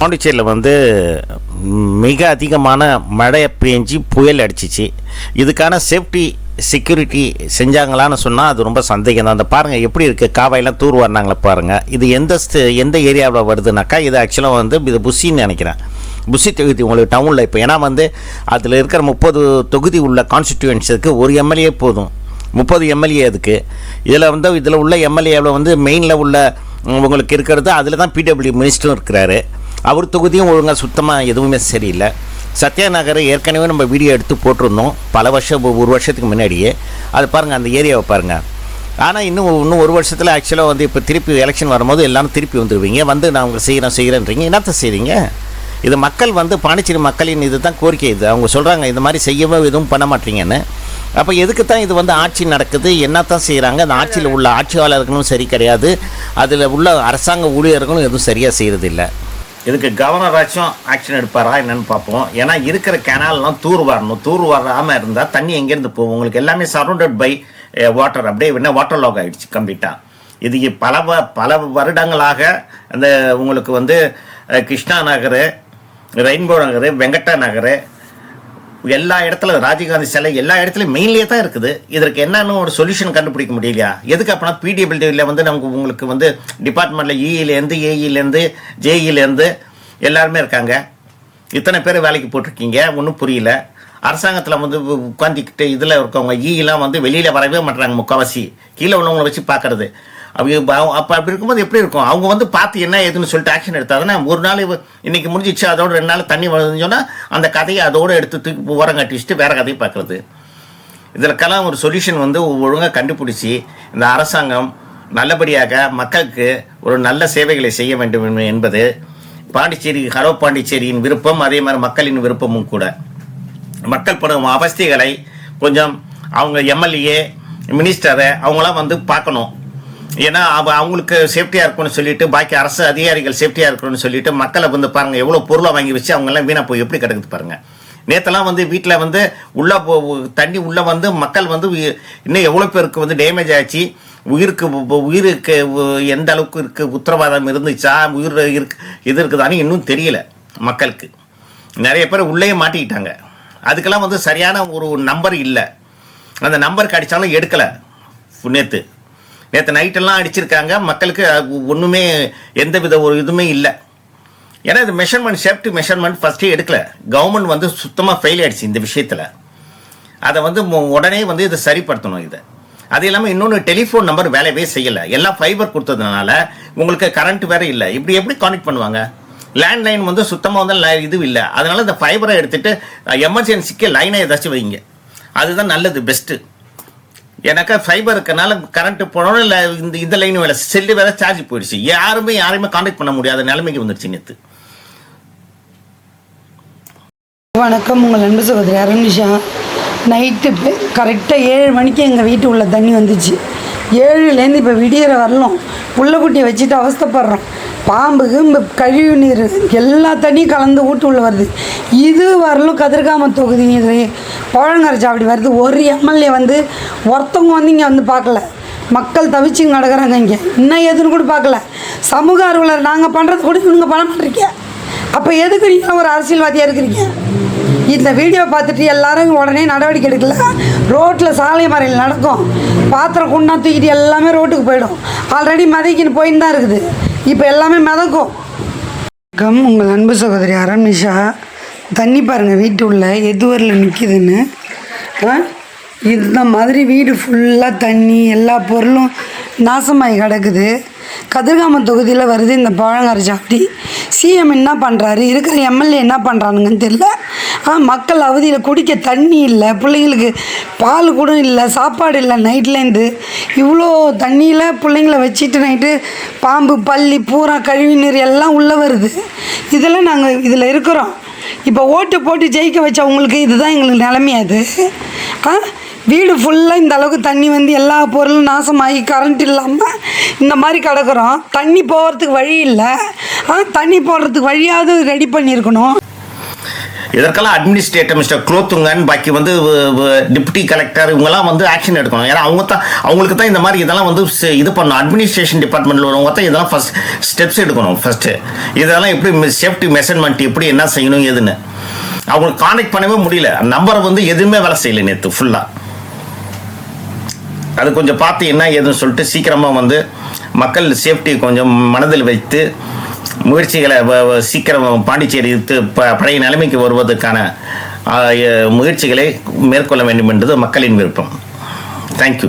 பாண்டிச்சேரியில் வந்து மிக அதிகமான மழை பெஞ்சி புயல் அடிச்சிச்சு. இதுக்கான சேஃப்டி செக்யூரிட்டி செஞ்சாங்களான்னு சொன்னால் அது ரொம்ப சந்தேகம் தான் அந்த பாருங்கள் எப்படி இருக்குது காவாயெல்லாம் தூர் வரணாங்களே பாருங்கள் இது எந்த எந்த ஏரியாவில் வருதுனாக்கா இது ஆக்சுவலாக வந்து இது புஷின்னு நினைக்கிறேன். புஷி தொகுதி உங்களுக்கு டவுனில் இப்போ ஏன்னா வந்து அதில் இருக்கிற முப்பது தொகுதி உள்ள கான்ஸ்டிடியூன்ஸுக்கு ஒரு எம்எல்ஏ போதும். முப்பது எம்எல்ஏ அதுக்கு. இதில் வந்து இதில் உள்ள எம்எல்ஏவில் வந்து மெயினில் உள்ள உங்களுக்கு இருக்கிறது அதில் தான் பிடபிள்யூ மினிஸ்டரும் இருக்கிறாரு. அவர் தொகுதியும் ஒழுங்காக சுத்தமாக எதுவுமே சரியில்லை. சத்யா நகர் ஏற்கனவே நம்ம வீடியோ எடுத்து போட்டிருந்தோம். பல வருஷம் ஒரு வருஷத்துக்கு முன்னாடியே. அது பாருங்கள் அந்த ஏரியாவை பாருங்கள் ஆனால் இன்னும் இன்னும் ஒரு வருஷத்தில் ஆக்சுவலாக வந்து இப்போ திருப்பி எலெக்ஷன் வரும்போது எல்லாரும் திருப்பி வந்துடுவீங்க வந்து நான் உங்களுக்கு செய்கிறேன் செய்கிறேன்றீங்க என்னத்தை செய்கிறீங்க இது மக்கள் வந்து பாண்டிச்சேரி மக்களின் இது தான் கோரிக்கை இது. அவங்க சொல்கிறாங்க இந்த மாதிரி செய்யவே எதுவும் பண்ண மாட்டீங்கன்னு. அப்போ எதுக்கு தான் இது வந்து ஆட்சி நடக்குது? என்னத்தான் செய்கிறாங்க அந்த ஆட்சியில் உள்ள ஆட்சியாளர்களும் சரி கிடையாது. அதில் உள்ள அரசாங்க ஊழியர்களும் எதுவும் சரியாக செய்கிறது இல்லை இதுக்கு கவர்னராச்சும் ஆக்ஷன் எடுப்பாரா என்னன்னு பார்ப்போம். ஏன்னா இருக்கிற கெனால்லாம் தூர் வரணும். தூர் வராமல் இருந்தால் தண்ணி எங்கேருந்து போகும்? உங்களுக்கு எல்லாமே சரௌண்டட் பை வாட்டர் அப்படியே என்ன வாட்டர் லாக் ஆகிடுச்சு கம்ப்ளீட்டாக இது பல வ- பல வருடங்களாக அந்த உங்களுக்கு வந்து eh, கிருஷ்ணா நகர் ரெயின்போ நகர் வெங்கட்டா நகர் எல்லா இடத்துல ராஜீவ்காந்தி சிலை எல்லா இடத்துலையும் மெயின்லேயே தான் இருக்குது. இதற்கு என்னன்னு ஒரு சொல்யூஷன் கண்டுபிடிக்க முடியலையா? எதுக்கு அப்படின்னா பிடிபிள்டியில் வந்து நமக்கு உங்களுக்கு வந்து டிபார்ட்மெண்ட்டில் இஇலேருந்து ஏஇலேருந்து ஜேஇலேருந்து எல்லாருமே இருக்காங்க. இத்தனை பேர் வேலைக்கு போட்டிருக்கீங்க. ஒன்றும் புரியல. அரசாங்கத்தில் வந்து உட்காந்துக்கிட்டு இதில் இருக்கவங்க ஈலாம் வந்து வெளியில் வரவே மாட்டுறாங்க முக்கால்வாசி கீழே உள்ளவங்களை வச்சு பார்க்கறது. அவங்க அப்போ அப்படி இருக்கும்போது எப்படி இருக்கும்? அவங்க வந்து பார்த்து என்ன ஏதுன்னு சொல்லிட்டு ஆக்ஷன் எடுத்தாங்கன்னா ஒரு நாள் இன்னைக்கு முடிஞ்சிச்சு அதோட ரெண்டு நாள் தண்ணி வளர்ந்துச்சோன்னா அந்த கதையை அதோட எடுத்து தூக்கி உரம் கட்டி வச்சுட்டு வேற கதையை பார்க்குறது. இதற்கெல்லாம் ஒரு சொல்யூஷன் வந்து ஒழுங்காக கண்டுபிடிச்சி இந்த அரசாங்கம் நல்லபடியாக மக்களுக்கு ஒரு நல்ல சேவைகளை செய்ய வேண்டும் என்பது பாண்டிச்சேரி ஹரோ பாண்டிச்சேரியின் விருப்பம் அதே மாதிரி மக்களின் விருப்பமும் கூட. மக்கள் படும் அவஸ்தைகளை கொஞ்சம் அவங்க எம்எல்ஏ மினிஸ்டரை அவங்களாம் வந்து பார்க்கணும். ஏன்னா அவங்களுக்கு சேஃப்டியாக இருக்கணும்னு சொல்லிட்டு பாக்கி அரசு அதிகாரிகள் சேஃப்டியாக இருக்கணும்னு சொல்லிட்டு மக்களை வந்து பாருங்க எவ்வளோ பொருளை வாங்கி வச்சு அவங்கெல்லாம் வீணாக போய் எப்படி கிடக்குது பாருங்க. நேத்தெல்லாம் வந்து வீட்டில் வந்து உள்ள போ- தண்ணி உள்ள வந்து மக்கள் வந்து இன்னும் எவ்வளோ பேருக்கு வந்து டேமேஜ் ஆச்சு. உயிருக்கு உயிருக்கு எந்த அளவுக்கு இருக்கு உத்தரவாதம் இருந்துச்சா உயிர் இருக்கு இது இருக்குதான்னு இன்னும் தெரியல மக்களுக்கு. நிறைய பேர் உள்ளே மாட்டிக்கிட்டாங்க. அதுக்கெல்லாம் வந்து சரியான ஒரு நம்பர் இல்லை. அந்த நம்பருக்கு அடித்தாலும் எடுக்கலை. நேற்று நேற்று நைட்டெல்லாம் அடிச்சிருக்காங்க. மக்களுக்கு ஒன்றுமே எந்த வித ஒரு இதுவுமே இல்லை. ஏன்னா இது மெஷர்மெண்ட் சேஃப்டி மெஷர்மெண்ட் ஃபஸ்ட்டே எடுக்கல. கவர்மெண்ட் வந்து சுத்தமாக ஃபெயில் ஆயிடுச்சு இந்த விஷயத்தில். அதை வந்து உடனே வந்து இதை சரிப்படுத்தணும் இதை. அது இல்லாமல் இன்னொன்று டெலிஃபோன் நம்பர் வேலையவே செய்யலை. எல்லாம் ஃபைபர் கொடுத்ததுனால உங்களுக்கு கரண்ட் வேற இல்லை. இப்படி எப்படி கனெக்ட் பண்ணுவாங்க? லேண்ட்லைன் வந்து சுத்தமாக வந்து li- இது இல்லை. அதனால் இந்த ஃபைபரை எடுத்துகிட்டு எமர்ஜென்சிக்கு லைனை ஏதாச்சும் வைங்க. அதுதான் நல்லது பெஸ்ட்டு எனக்கா ஃபைபர் இருக்கனால கரண்ட் போனோம் இல்லை இந்த இந்த லைன் வேலை செல்லு வேலை சார்ஜ் போயிடுச்சு. யாருமே யாரையுமே கான்டாக்ட் பண்ண முடியாத நிலைமைக்கு வந்துடுச்சு நேற்று வணக்கம் உங்கள் அன்பு சகோதரி அருண்ஷா நைட்டு கரெக்டாக ஏழு மணிக்கு எங்கள் வீட்டு உள்ள தண்ணி வந்துச்சு. ஏழுலேருந்து இப்போ விடியற வரலும் புள்ள குட்டியை வச்சுட்டு அவஸ்தைப்படுறோம். பாம்பு கிம்பு கழிவு நீர் எல்லா தண்ணியும் கலந்து ஊட்டு உள்ள வருது. இது வரலும் கதிர்காம தொகுதி இது. பழங்கரைச்சி வருது. ஒரு எம்எல்ஏ வந்து ஒருத்தவங்க வந்து இங்கே வந்து பார்க்கல. மக்கள் தவிச்சு நடக்கிறாங்க இங்கே. இன்னும் எதுன்னு கூட பார்க்கல. சமூக ஆர்வலர் நாங்கள் பண்ணுறது கூட இவங்க பண்ண மாட்டேறீங்க அப்போ எதுக்கு நீங்கள் ஒரு அரசியல்வாதியாக இருக்கிறீங்க? இந்த வீடியோ பார்த்துட்டு எல்லாரும் உடனே நடவடிக்கை எடுக்கல. ரோட்டில் சாலை மறையில் நடக்கும். பாத்திரம் குண்டா தூக்கிட்டு எல்லாமே ரோட்டுக்கு போயிடும். ஆல்ரெடி மதிக்கின்னு போயின்னு தான் இருக்குது. இப்போ எல்லாமே மிதக்கும். வணக்கம் உங்கள் அன்பு சகோதரி அரண்மிஷா. தண்ணி பாருங்கள் வீட்டு உள்ள எதுவரில் நிற்கிதுன்னு இந்த மாதிரி வீடு ஃபுல்லாக தண்ணி எல்லா பொருளும் நாசமாகி கிடக்குது. கதிர்காம தொகுதியில் வருது இந்த பழங்கரைச்சாட்டி சிஎம் என்ன பண்ணுறாரு இருக்கிற எம்எல்ஏ என்ன பண்ணுறானுங்கன்னு தெரியல. ஆ மக்கள் அவதியில் குடிக்க தண்ணி இல்லை பிள்ளைங்களுக்கு பால் கூட இல்லை சாப்பாடு இல்லை நைட்லேருந்து இவ்வளோ தண்ணியில் பிள்ளைங்கள வச்சுட்டு நைட்டு பாம்பு பள்ளி பூரா கழிவு நீர் எல்லாம் உள்ளே வருது. இதெல்லாம் நாங்கள் இதில் இருக்கிறோம். இப்போ ஓட்டு போட்டு ஜெயிக்க வச்சவங்களுக்கு இதுதான் எங்களுக்கு நிலைமையாது ஆ வீடு ஃபுல்லாக இந்த அளவுக்கு தண்ணி வந்து எல்லா பொருளும் நாசமாகி கரண்ட் இல்லாமல் இந்த மாதிரி கிடக்குறோம். தண்ணி போகிறதுக்கு வழி இல்லை. ஆனால் தண்ணி போடுறதுக்கு வழியாவது ரெடி பண்ணியிருக்கணும். இதற்கெல்லாம் அட்மினிஸ்ட்ரேட்டர் மிஸ்டர் குலோத்துங்கன் பாக்கி வந்து டிப்டி கலெக்டர் இவங்கெல்லாம் வந்து ஆக்ஷன் எடுக்கணும். ஏன்னா அவங்க தான் அவங்களுக்கு தான் இந்த மாதிரி இதெல்லாம் வந்து இது பண்ணணும். அட்மினிஸ்ட்ரேஷன் டிபார்ட்மெண்ட்டில் உள்ளவங்க தான் இதெல்லாம் ஃபஸ்ட் ஸ்டெப்ஸ் எடுக்கணும் ஃபஸ்ட்டு இதெல்லாம் எப்படி சேஃப்டி மெஷர்மெண்ட் எப்படி என்ன செய்யணும் எதுன்னு. அவங்களுக்கு கான்டாக்ட் பண்ணவே முடியல. நம்பரை வந்து எதுவுமே வேலை செய்யலை நேற்று ஃபுல்லாக அது கொஞ்சம் பார்த்து என்ன ஏதுன்னு சொல்லிட்டு சீக்கிரமாக வந்து மக்கள் சேஃப்டி கொஞ்சம் மனதில் வைத்து முயற்சிகளை வ- சீக்கிரம் பாண்டிச்சேரி ப- பழைய நிலைமைக்கு வருவதற்கான முயற்சிகளை மேற்கொள்ள வேண்டும் என்பது மக்களின் விருப்பம். தேங்க்யூ